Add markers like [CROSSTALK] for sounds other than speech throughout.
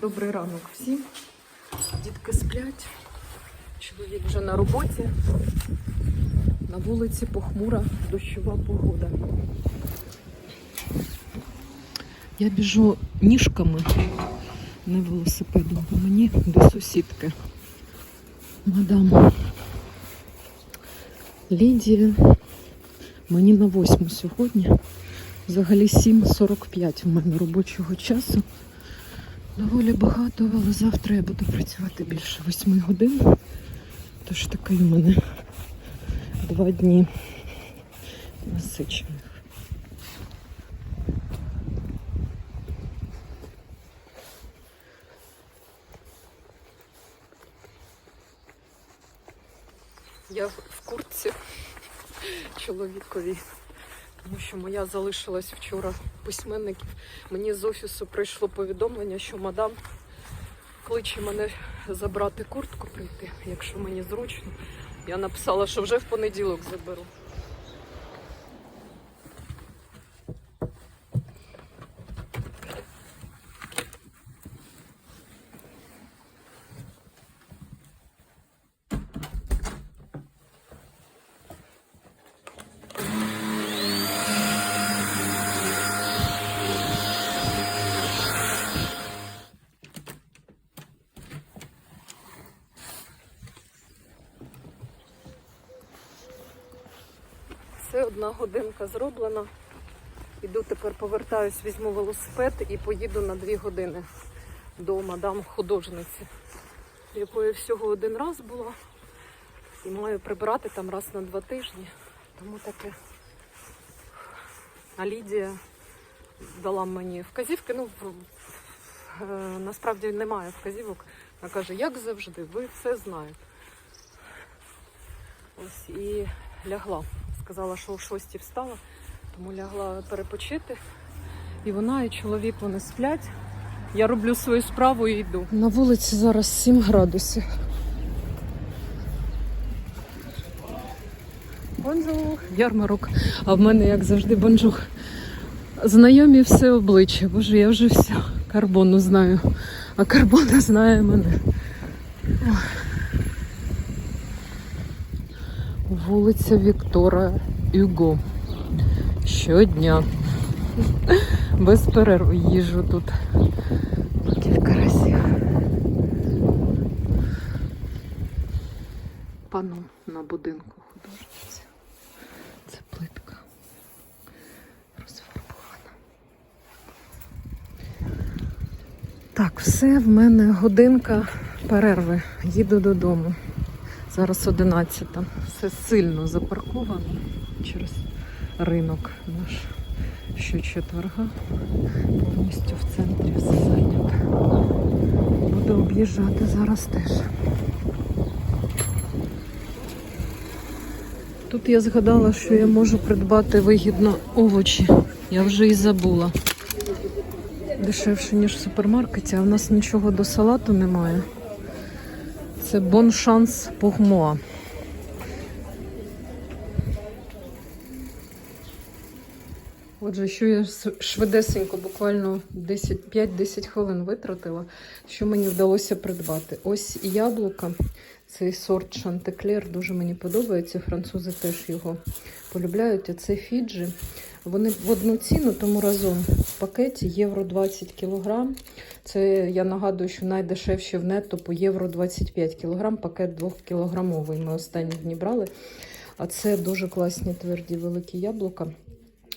Добрий ранок всім. Дітки сплять. Чоловік вже на роботі. На вулиці похмура дощова погода. Я біжу ніжками, не велосипедом, бо мені до сусідки. Мадам Лідія. Мені на восьму сьогодні. Взагалі 7.45 в мене робочого часу. Доволі багато, але завтра я буду працювати більше 8 годин. Тож такий в мене два дні насичених. Я в куртці чоловікові, тому що моя залишилась вчора письменників. Мені з офісу прийшло повідомлення, що мадам кличе мене забрати куртку прийти, якщо мені зручно. Я написала, що вже в понеділок заберу. Все, одна годинка зроблена. Іду тепер повертаюсь, візьму велосипед і поїду на дві години до мадам художниці, якої всього один раз була. І маю прибирати там раз на два тижні. Тому таке. А Лідія дала мені вказівки. Ну, е, насправді немає вказівок. Вона каже, як завжди, ви все знаєте. Ось і лягла. Сказала, що о 6 встала, тому лягла перепочити. І вона, і чоловік вони сплять. Я роблю свою справу і йду. На вулиці зараз 7 градусів. Бонжур. Ярмарок. А в мене, як завжди, бонжур. Знайомі все обличчя. Боже, я вже все карбону знаю. А карбона знає мене. Ох. Вулиця Віктора Юго. Щодня. Без перерв їжу тут кілька разів. Пану на будинку художниці. Це плитка розфарбована. Так, все, в мене годинка перерви. Їду додому. Зараз 11. Все сильно запарковано через ринок наш щочетверга. Повністю в центрі все зайнято. Буду об'їжджати зараз теж. Тут я згадала, що я можу придбати вигідно овочі. Я вже і забула. Дешевше, ніж в супермаркеті, а в нас нічого до салату немає. Це боншанс погмоа. Отже, що я швидесенько, буквально 10 5-10 хвилин витратила, що мені вдалося придбати. Ось яблука, цей сорт Шантеклер дуже мені подобається. Французи теж його полюбляють. А це Фіджі. Вони в одну ціну, тому разом в пакеті євро 20 кілограм. Це я нагадую, що найдешевші в нетто по євро 25 кілограм, пакет 2 кілограмовий. Ми останні дні брали. А це дуже класні тверді великі яблука.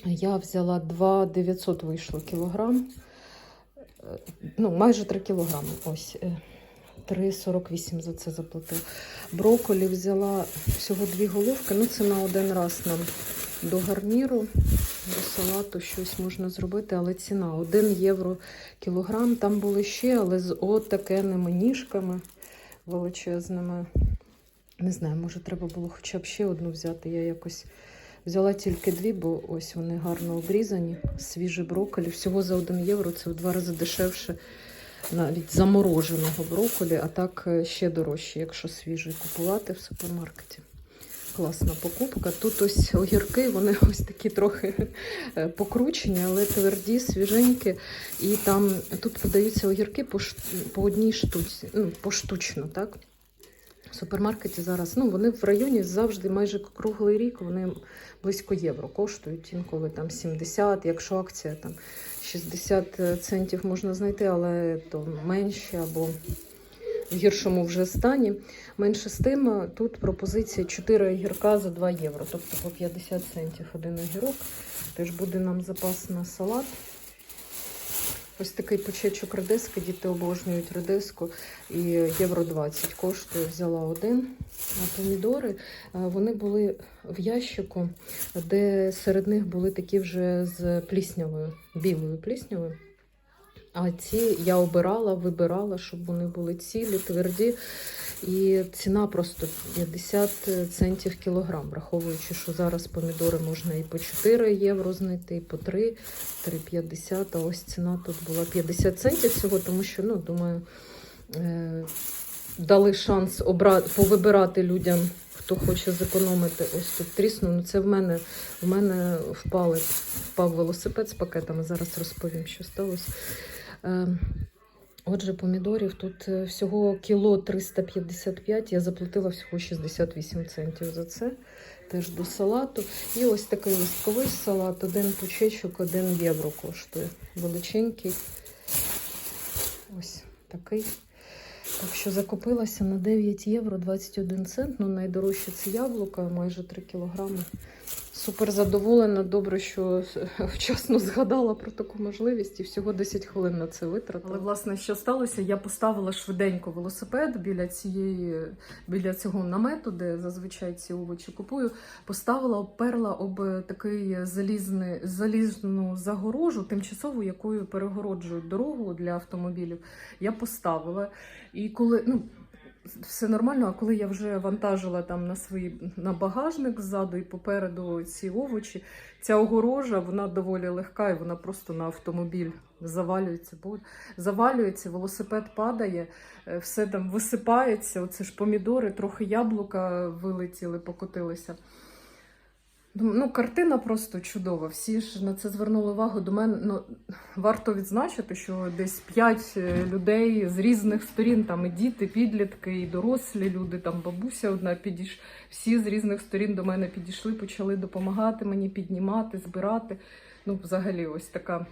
Я взяла 2 900 вийшло кілограм. Е, Ну, майже 3 кілограми. Ось. е, 3,48 за це заплатила. Брокколі взяла всього дві головки. Ну, це на один раз нам до гарніру, до салату щось можна зробити, але ціна 1 євро кілограм. Там були ще, але з отакенними ніжками величезними. Не знаю, може треба було хоча б ще одну взяти. Я якось взяла тільки дві, бо ось вони гарно обрізані. Свіжі брокколі. Всього за 1 євро це в два рази дешевше навіть замороженого брокколі, а так е, ще дорожче, якщо свіжий купувати в супермаркеті. Класна покупка. Тут ось огірки, вони [LAUGHS] ось такі трохи е, покручені, але тверді, свіженькі. І там тут подаються огірки по, по одній штуці, ну, поштучно, так? В супермаркеті зараз, ну вони в районі завжди майже круглий рік, вони близько євро коштують, інколи там 70, якщо акція там 60 центів можна знайти, але то менше або в гіршому вже стані. Менше з тим, тут пропозиція 4 огірка за 2 євро, тобто по 50 центів один огірок. Теж буде нам запас на салат. Ось такий почечок редиски, діти обожнюють редиску. І євро 20 коштує, взяла один. А помідори, е, вони були в ящику, де серед них були такі вже з пліснявою, білою пліснявою. А ці я обирала, вибирала, щоб вони були цілі, тверді. І ціна просто 50 центів кілограм, враховуючи, що зараз помідори можна і по 4 євро знайти, і по 3, 3,50, а ось ціна тут була 50 центів всього, тому що, ну, думаю, е- дали шанс обра... повибирати людям, хто хоче зекономити. Ось тут тріснув. Ну, це в мене, в мене впали, впав велосипед з пакетами, зараз розповім, що сталося. Е- Отже, помідорів тут е, всього кіло 355, я заплатила всього 68 центів за це. Теж до салату. І ось такий листковий салат, один пучечок, один євро коштує. Величенький. Ось такий. Так що закупилася на 9 євро 21 цент. Ну, найдорожче це яблука, майже 3 кілограми. Супер задоволена. Добре, що [LAUGHS] вчасно згадала про таку можливість і всього 10 хвилин на це витратила. Але власне, що сталося? Я поставила швиденько велосипед біля цієї, біля цього намету, де зазвичай ці овочі купую. Поставила, обперла об такий залізний, залізну загорожу, тимчасову, якою перегороджують дорогу для автомобілів. Я поставила. І коли ну. Все нормально, а коли я вже вантажила там на свій на багажник ззаду і попереду ці овочі, ця огорожа вона доволі легка і вона просто на автомобіль завалюється. Завалюється, велосипед падає, е, все там висипається. Оце ж помідори, трохи яблука вилетіли, покотилися. Ну, картина просто чудова. Всі ж на це звернули увагу. До мене ну, варто відзначити, що десь п'ять е, людей з різних сторін, там і діти, підлітки, і дорослі люди, там бабуся одна підійш. Всі з різних сторін до мене підійшли, почали допомагати мені піднімати, збирати. Ну, взагалі, ось така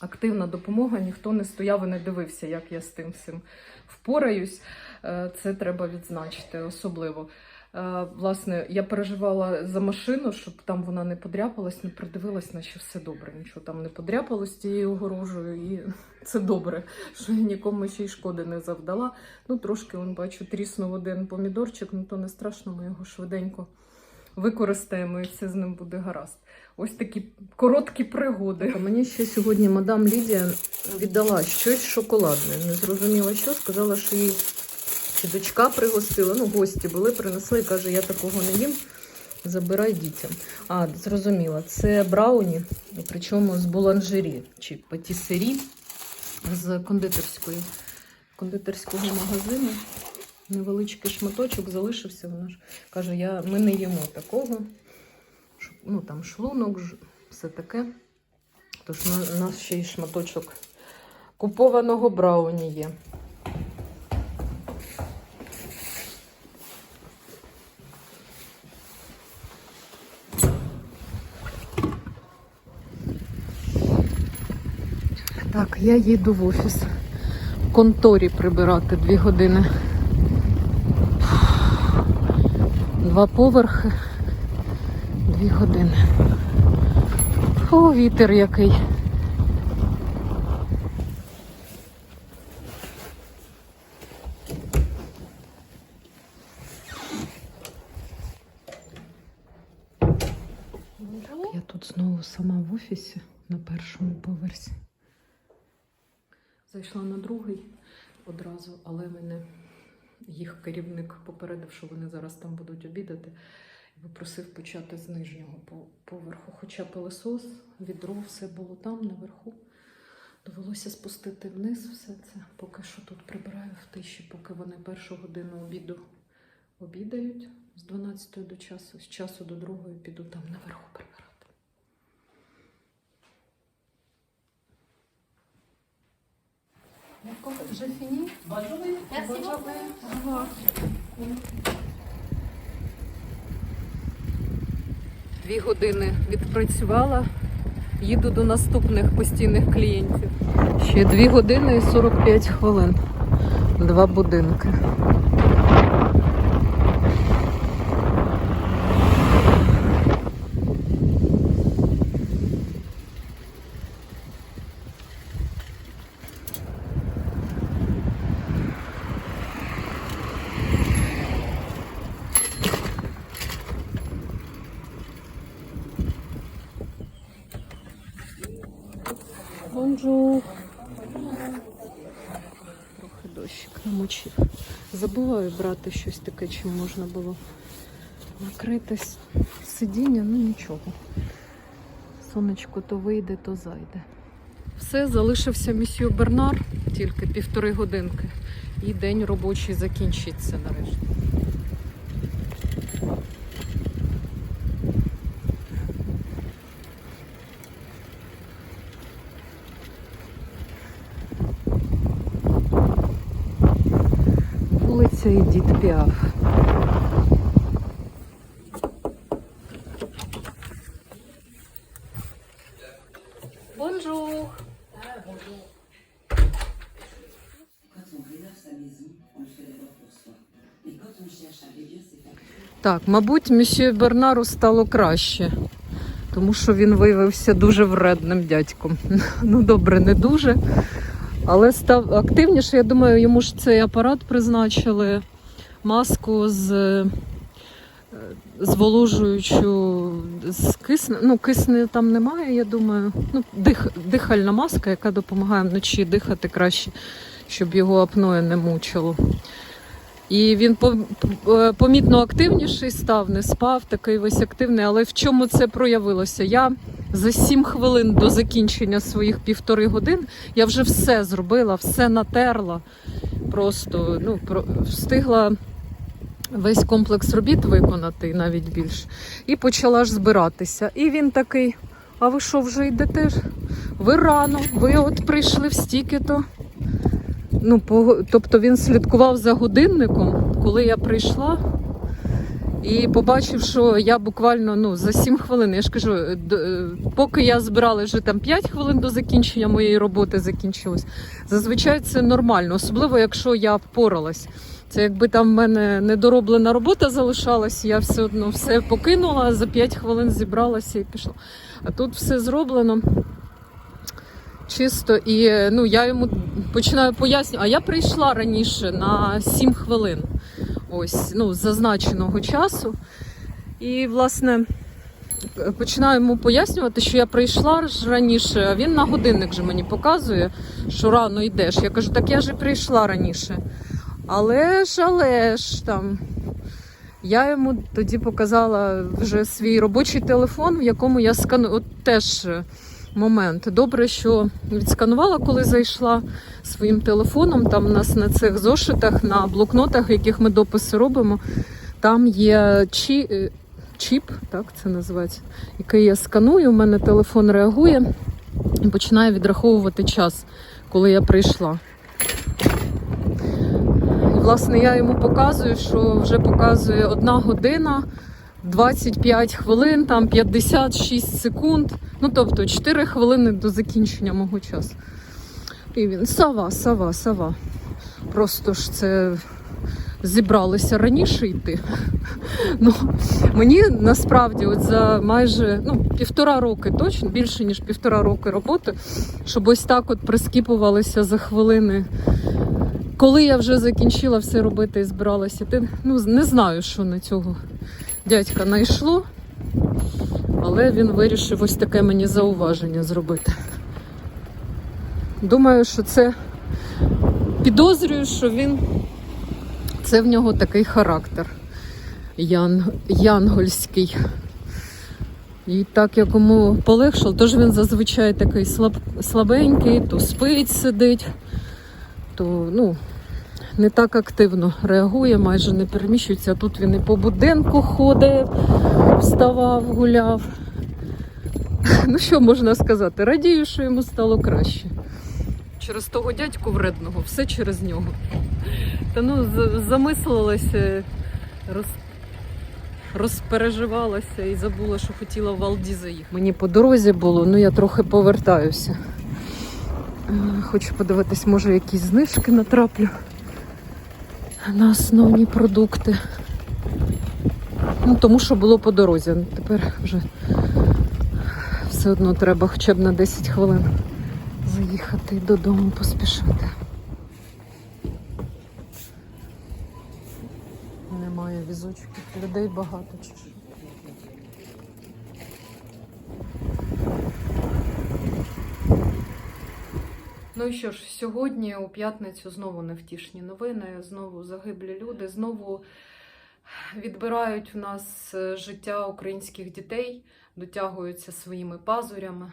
активна допомога. Ніхто не стояв і не дивився, як я з тим всім впораюсь. Е, Це треба відзначити особливо. Е, Власне, я переживала за машину, щоб там вона не подряпалась, не придивилась, наче все добре. Нічого там не подряпалось тією огорожею, і [LAUGHS] це добре, що я нікому ще й шкоди не завдала. Ну, трошки, он, бачу, тріснув один помідорчик, ну то не страшно, ми його швиденько використаємо і все з ним буде гаразд. Ось такі короткі пригоди. А мені ще сьогодні мадам Лідія віддала щось шоколадне. Не зрозуміла, що сказала, що їй чи дочка пригостила, ну, гості були, принесли, каже, я такого не їм. Забирай дітям. А, зрозуміла, це брауні, причому з буланжері чи патісері з кондитерської, кондитерського магазину. Невеличкий шматочок залишився. Вона ж каже, я, ми не їмо такого. Ну, там шлунок, все таке. Тож у нас ще й шматочок купованого брауні є. Так, я їду в офіс. В конторі прибирати дві години. Два поверхи, дві години. О, вітер який. Так, я тут знову сама в офісі на першому поверсі. Зайшла на другий одразу, але мене їх керівник попередив, що вони зараз там будуть обідати. І попросив почати з нижнього поверху. Хоча пилосос, відро, все було там наверху. Довелося спустити вниз все це. Поки що тут прибираю в тиші, поки вони першу годину обіду обідають. З 12 до часу, з часу до другої піду там наверху прибирати. Вже фіні? Ага. Дві години відпрацювала. Їду до наступних постійних клієнтів. Ще дві години і 45 хвилин. Два будинки. Бонжур. Трохи дощик намочив. Забуваю брати щось таке, чим можна було накритись. Сидіння, ну нічого. Сонечко то вийде, то зайде. Все, залишився місьє Бернар, тільки півтори годинки. І день робочий закінчиться нарешті. À réduire ses factures, Так, мабуть, місьє Бернару стало краще, тому що він виявився дуже вредним дядьком. [LAUGHS] Ну, добре, не дуже, але став активніше. Я думаю, йому ж цей апарат призначили, маску з е, зволожуючу з кисне. Ну, кисне там немає, я думаю. Ну, дих, дихальна маска, яка допомагає вночі дихати краще, щоб його апноє не мучило. І він по- помітно активніший став, не спав, такий весь активний. Але в чому це проявилося? Я за сім хвилин до закінчення своїх півтори годин я вже все зробила, все натерла. Просто ну, про, встигла весь комплекс робіт виконати, навіть більше. І почала ж збиратися. І він такий: а ви що, вже йдете? Ви рано, ви от прийшли в стільки-то. Ну, по, тобто він слідкував за годинником, коли я прийшла, і побачив, що я буквально ну, за 7 хвилин, я ж кажу, е, поки я збирала вже там 5 хвилин до закінчення моєї роботи закінчилось. Зазвичай це нормально, особливо якщо я впоралась. Це якби там в мене недороблена робота залишалась, я все одно все покинула, за 5 хвилин зібралася і пішла. А тут все зроблено чисто. І ну, я йому починаю пояснювати, а я прийшла раніше на 7 хвилин ось, ну, зазначеного часу. І, власне, починаю йому пояснювати, що я прийшла ж раніше, а він на годинник же мені показує, що рано йдеш. Я кажу, так я ж прийшла раніше. Але ж, але ж там. Я йому тоді показала вже свій робочий телефон, в якому я сканую. От теж момент. Добре, що відсканувала, коли зайшла своїм телефоном. Там у нас на цих зошитах, на блокнотах, яких ми дописи робимо, там є чі... е, чіп, так це називається, який я сканую. У мене телефон реагує і починає відраховувати час, коли я прийшла. І, власне, я йому показую, що вже показує одна година. 25 хвилин, там 56 секунд. Ну, тобто 4 хвилини до закінчення мого часу. І він сава, сава, сава. Просто ж це зібралися раніше йти. [LAUGHS] Ну, мені насправді от за майже ну, півтора роки, точно більше ніж півтора роки роботи, щоб ось так от прискіпувалися за хвилини. Коли я вже закінчила все робити і збиралася йти, ну не знаю, що на цього дядька знайшло, але він вирішив ось таке мені зауваження зробити. Думаю, що це підозрюю, що він це в нього такий характер ян... янгольський. І так як йому полегшало, тож він зазвичай такий слаб... слабенький, то спить, сидить, то ну, не так активно реагує, майже не переміщується. Тут він і по будинку ходив, вставав, гуляв. Ну що можна сказати? Радію, що йому стало краще. Через того дядьку вредного, все через нього. Та ну, замислилася, роз, розпереживалася і забула, що хотіла в Алді заїхати. Мені по дорозі було, ну я трохи повертаюся. Е, Хочу подивитись, може, якісь знижки натраплю на основні продукти. Ну, тому що було по дорозі. Тепер вже все одно треба хоча б на 10 хвилин заїхати додому поспішати. Немає візочків, людей багато чи що. Ну і що ж, сьогодні у п'ятницю знову невтішні новини, знову загиблі люди, знову відбирають в нас е, життя українських дітей, дотягуються своїми пазурями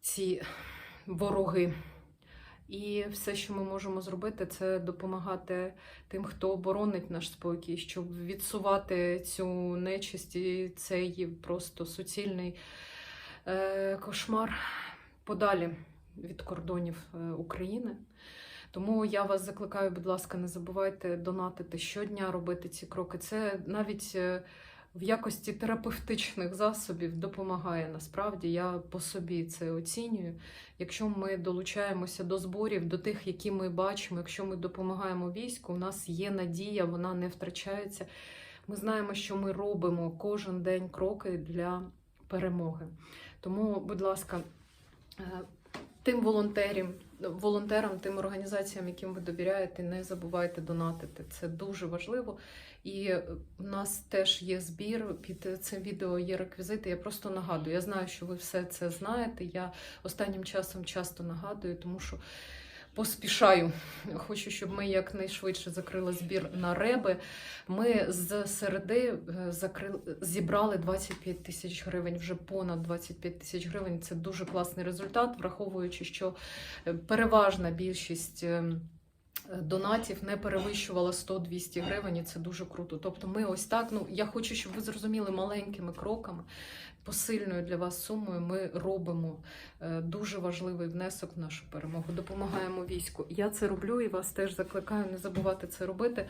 ці вороги. І все, що ми можемо зробити, це допомагати тим, хто оборонить наш спокій, щоб відсувати цю нечисть і цей просто суцільний е, кошмар подалі від кордонів е, України. Тому я вас закликаю, будь ласка, не забувайте донатити щодня, робити ці кроки. Це навіть е, в якості терапевтичних засобів допомагає насправді. Я по собі це оцінюю. Якщо ми долучаємося до зборів, до тих, які ми бачимо, якщо ми допомагаємо війську, у нас є надія, вона не втрачається. Ми знаємо, що ми робимо кожен день кроки для перемоги. Тому, будь ласка, е, тим волонтерам, волонтерам, тим організаціям, яким ви довіряєте, не забувайте донатити. Це дуже важливо. І у нас теж є збір. Під цим відео є реквізити. Я просто нагадую. Я знаю, що ви все це знаєте. Я останнім часом часто нагадую, тому що поспішаю. Хочу, щоб ми якнайшвидше закрили збір на реби. Ми з середи е, закрили, зібрали 25 тисяч гривень, вже понад 25 тисяч гривень. Це дуже класний результат, враховуючи, що е, переважна більшість. Донатів не перевищувала 100-200 гривень, і це дуже круто. Тобто, ми ось так. Ну я хочу, щоб ви зрозуміли маленькими кроками, посильною для вас сумою. Ми робимо е, дуже важливий внесок в нашу перемогу. Допомагаємо війську. Я це роблю і вас теж закликаю не забувати це робити.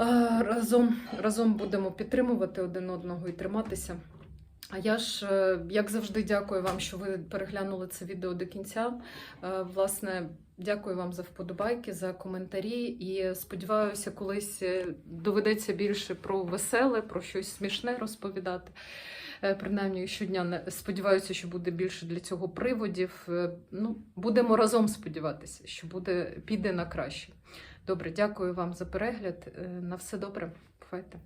Е, Разом, разом будемо підтримувати один одного і триматися. А я ж, е, як завжди, дякую вам, що ви переглянули це відео до кінця. Е, Власне, дякую вам за вподобайки, за коментарі. І сподіваюся, колись е, доведеться більше про веселе, про щось смішне розповідати. Принаймні щодня сподіваюся, що буде більше для цього приводів. Ну, будемо разом сподіватися, що буде піде на краще. Добре, дякую вам за перегляд. На все добре. Бувайте.